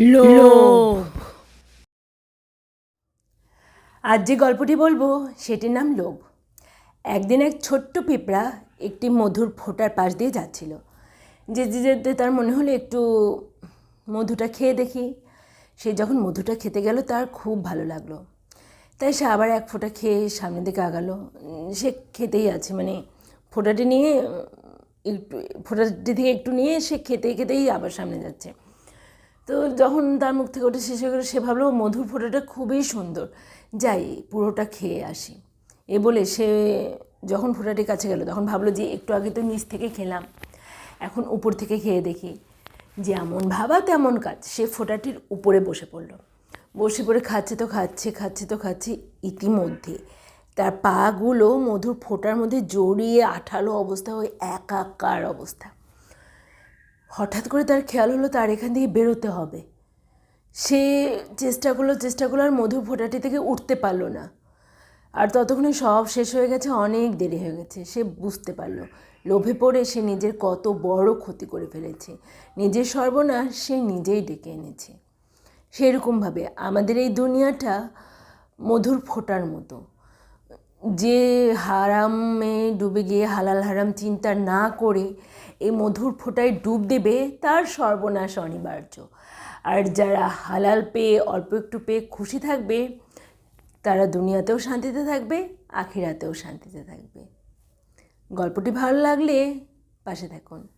লোভ। আজ যে গল্পটি বলব, সেটির নাম লোভ। একদিন এক ছোট্ট পিঁপড়া একটি মধুর ফোঁটার পাশ দিয়ে যাচ্ছিল। যে যেতে তার মনে হলো একটু মধুটা খেয়ে দেখি। সে যখন মধুটা খেতে গেল, তার খুব ভালো লাগল। তাই সে আবার এক ফোঁটা খেয়ে সামনের দিকে আগালো। সে খেতেই আছে মানে ফোঁটাটি নিয়ে, একটু, ফোঁটাটি থেকে একটু নিয়ে সে খেতে খেতেই আবার সামনে যাচ্ছে। তো যখন তার মুখ থেকে ওটা শেষ হয়ে গেলো, সে ভাবলো, মধুর ফোঁটাটা খুবই সুন্দর। যাই, পুরোটা খেয়ে আসি। এ বলে সে যখন ফোঁটাটির কাছে গেল, তখন ভাবলো যে একটু আগে তো নিচ থেকে খেলাম। এখন উপর থেকে খেয়ে দেখি, যেমন ভাবা তেমন কাজ। সে ফোঁটাটির উপরে বসে পড়ল। বসে পড়ে খাচ্ছে তো খাচ্ছে খাচ্ছে তো খাচ্ছে ইতিমধ্যে। তার পাগুলো মধুর ফোঁটার মধ্যে জড়িয়ে আঠালো অবস্থা ওই একাকার অবস্থা। হঠাৎ করে তার খেয়াল হলো তার এখান থেকে বেরোতে হবে। সে চেষ্টা করল চেষ্টা করল আর মধুর ফোঁটাটি থেকে উঠতে পারল না। আর ততক্ষণে সব শেষ হয়ে গেছে, অনেক দেরি হয়ে গেছে, সে বুঝতে পারল। লোভে পড়ে সে নিজের কত বড় ক্ষতি করে ফেলেছে। নিজের সর্বনাশ সে নিজেই ডেকে এনেছে। সেরকমভাবে আমাদের এই দুনিয়াটা মধুর ফোঁটার মতো। যে হারামে ডুবে গিয়ে হালাল হারাম চিন্তা না করে এই মধুর ফোটায় ডুব দেবে তার সর্বনাশ অনিবার্য। আর যারা হালাল পেয়ে অল্প একটু পেয়ে খুশি থাকবে, তারা দুনিয়াতেও শান্তিতে থাকবে, আখিরাতেও শান্তিতে থাকবে। গল্পটি ভালো লাগলে পাশে থাকুন।